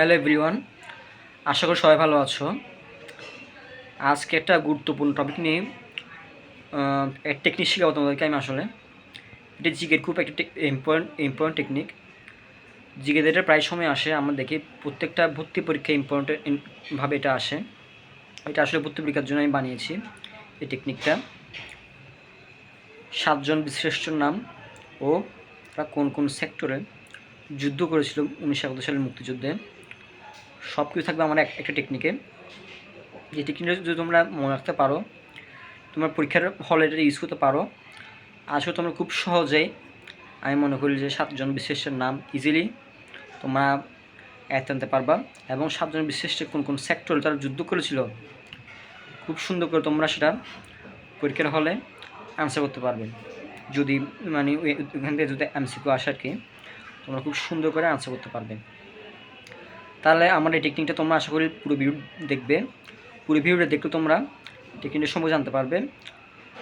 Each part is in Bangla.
হ্যালো এভরিওয়ান, আশা করি সবাই ভালো আছো। আজকে একটা গুরুত্বপূর্ণ টপিক নিয়ে টেকনিক শেখাবো তোমাদেরকে আমি আসলে। এটা জিগের খুব একটা ইম্পর্টেন্ট ইম্পর্টেন্ট টেকনিক এটা প্রায় সময় আসে, আমরা দেখি প্রত্যেকটা ভর্তি পরীক্ষা ইম্পর্টেন্ট ভাবে এটা আসে। এটা আসলে ভর্তি পরীক্ষার জন্য আমি বানিয়েছি এই টেকনিকটা সাতজন বিশ্রেষ্ঠর নাম ও কোন কোন সেক্টরে যুদ্ধ করেছিল উনিশশো একাত্তর সালের মুক্তিযুদ্ধে। সব কিছু থাকবে আমার এক- একটা টেকনিকে যে টেকনিকটা যদি তোমরা মনে রাখতে পারো, তোমার পরীক্ষার হলে এটা ইউজ করতে পারো। আসলে তোমরা খুব সহজেই, আমি মনে করি যে সাতজন বিশেষের নাম ইজিলি তোমরা এত আনতে পারবা এবং সাতজন বিশেষে কোন কোন সেক্টরে তারা যুদ্ধ করেছিল, খুব সুন্দর করে তোমরা সেটা পরীক্ষার হলে আনসার করতে পারবে। যদি মানে ওখান থেকে যদি এমসিকিউ আসে আর কি, তোমরা খুব সুন্দর করে আনসার করতে পারবে। তাহলে আমার এই টেকনিকটা তোমরা আশা করি পুরো ভিউ দেখবে। পুরো ভিউটা দেখলে তোমরা টেকনিকটা সম্পর্কে জানতে পারবে।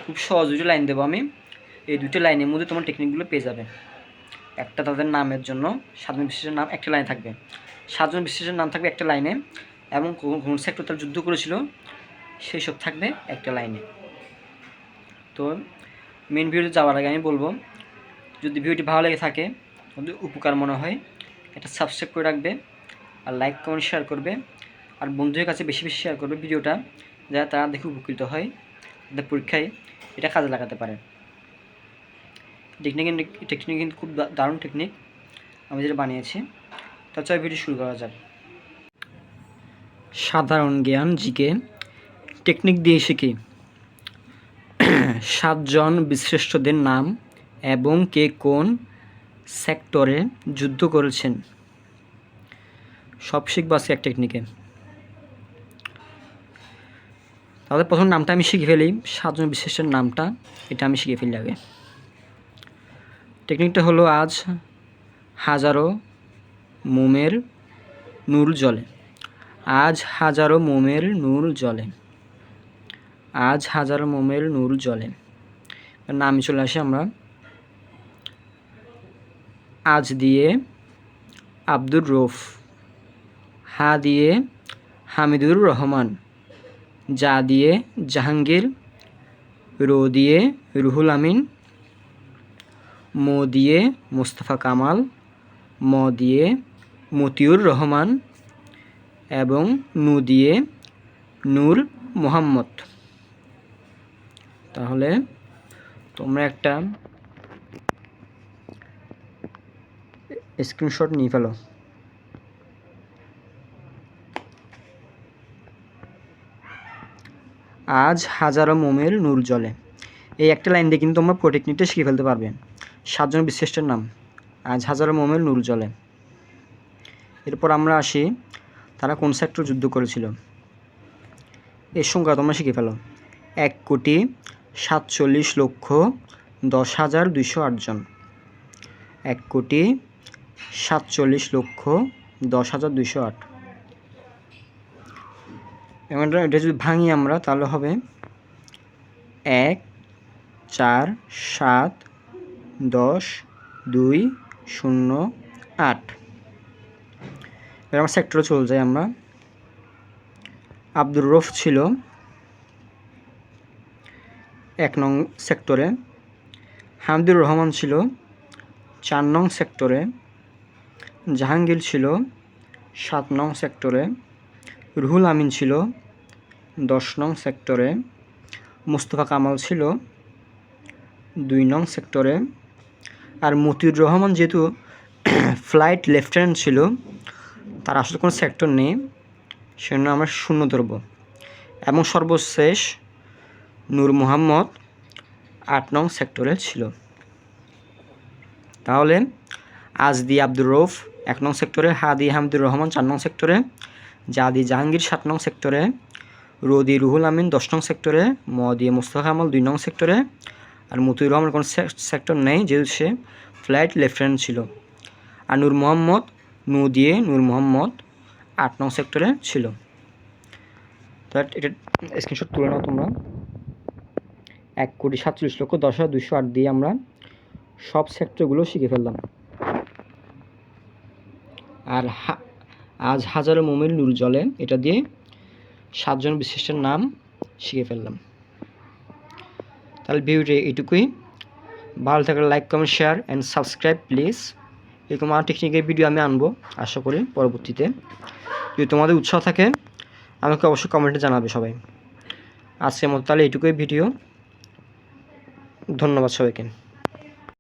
খুব সহজ দুটো লাইন দেবো আমি। এই দুটো লাইনের মধ্যে তোমার টেকনিকগুলো পেয়ে যাবে। একটা তাদের নামের জন্য, সাতজন বিশেষের নাম একটা লাইনে থাকবে। সাতজন বিশেষের নাম থাকবে একটা লাইনে এবং কোন সেক্টর তারা যুদ্ধ করেছিল, সেই সব থাকবে একটা লাইনে তো মেন ভিডিওতে যাওয়ার আগে আমি বলব, যদি ভিডিওটি ভালো লেগে থাকে উপকার মনে হয়। এটা সাবস্ক্রাইব করে রাখবে। আর লাইক কমেন্ট শেয়ার করবে। আর বন্ধুদের কাছে বেশি বেশি শেয়ার করবে ভিডিওটা, যাতে তারা দেখে উপকৃত হয় তাদের পরীক্ষায় এটা কাজে লাগাতে পারে। টেকনিক টেকনিক কিন্তু খুব দারুণ টেকনিক আমি যেটা বানিয়েছি। তাছাড়া ভিডিও শুরু করা যাক। সাধারণ জ্ঞান জিকে। টেকনিক দিয়ে শিখি সাতজন বিশ্রেষ্ঠদের নাম এবং কে কোন সেক্টরে যুদ্ধ করেছেন? সব শিখব আজকে এক টেকনিকে তাহলে প্রথম নামটা আমি শিখে ফেলি, সাতজন বিশেষের নামটা, এটা আমি শিখে ফেলি আগে। টেকনিকটা হলো আজ হাজারো মোমের নূর জলে। আজ হাজারো মোমের নূর জলে। আজ হাজারো মোমের নূর জলে। নামে চলে আসি আমরা আজ দিয়ে আব্দুর রৌফ। হা দিয়ে হামিদুর রহমান যা দিয়ে জাহাঙ্গীর, রো দিয়ে রুহুল আমিন, মো দিয়ে মোস্তফা কামাল, ম দিয়ে মতিউর রহমান এবং নু দিয়ে নূর মোহাম্মদ। তাহলে তোমরা একটা স্ক্রিনশট নিয়ে ফেলো। আজ হাজারো মোমের নূর জলে এই একটা লাইন দিয়ে কিন্তু তোমরা পুরো টেকনিকটা শিখে ফেলতে পারবে। সাতজন বিশ্রেষ্ঠের নাম। আজ হাজারো মোমের নূর জলে এরপর আমরা আসি, তারা কোন সেক্টর যুদ্ধ করেছিল? এর সংখ্যা তোমরা শিখে ফেলো। এক কোটি সাতচল্লিশ লক্ষ দশ হাজার দুইশো আটজন এক কোটি সাতচল্লিশ লক্ষ দশ হাজার দুইশো আট। এবং এটা যদি ভাঙি আমরা, তাহলে হবে এক, চার, সাত, দশ, দুই, শূন্য, আট। আমার সেক্টরে চলে যাই আমরা। আব্দুর রফ ছিল এক নং সেক্টরে হামদুর রহমান ছিল চার নং সেক্টরে জাহাঙ্গীর ছিল সাত নং সেক্টরে রুহুল আমিন ছিল দশ নং সেক্টরে, মুস্তফা কামাল ছিল দুই নং সেক্টরে আর মতিউর রহমান যেহেতু ফ্লাইট লেফটেন্যান্ট ছিল, তার আসলে কোনো সেক্টর নেই, সেজন্য আমরা শূন্য ধরব। এবং সর্বশেষ নূর মোহাম্মদ আট নং সেক্টরে ছিল। তাহলে আজদি আব্দুর রৌফ এক নং সেক্টরে, হাদি হামদুর রহমান চার নং সেক্টরে জাদি জাহাঙ্গীর সাত নং সেক্টরে, রোদি রুহুল আমিন দশ নং সেক্টরে মদি মোস্তফা আমল দুই নং সেক্টরে আর মতিউর রহমান কোনো সেক্টর নেই যেহেতু সে ফ্লাইট লেফটেন্যান্ট ছিল। আর নূর মোহাম্মদ নু দিয়ে নূর মোহাম্মদ আট নং সেক্টরে ছিল। তো এটা স্ক্রিনশট তুলে নাও তোমরা। এক কোটি সাতচল্লিশ লক্ষ দশ হাজার দুশো আট দিয়ে আমরা সব সেক্টরগুলো শিখে ফেললাম। আর হা আজ হাজারো মোমের নূর জলে। এটা দিয়ে সাতজন বিশিষ্টের নাম শিখে ফেললাম। তাহলে ভিডিওটি এটুকুই ভালো থাকলে like comment share and subscribe please এরকম আর টেকনিকের ভিডিও আমি আনব, আশা করি পরবর্তীতে। যদি তোমাদের উৎসাহ থাকে, আমাকে অবশ্যই কমেন্টে জানাবে সবাই। আজকের মতো তাহলে এটুকুই ভিডিও ধন্যবাদ সবাইকে।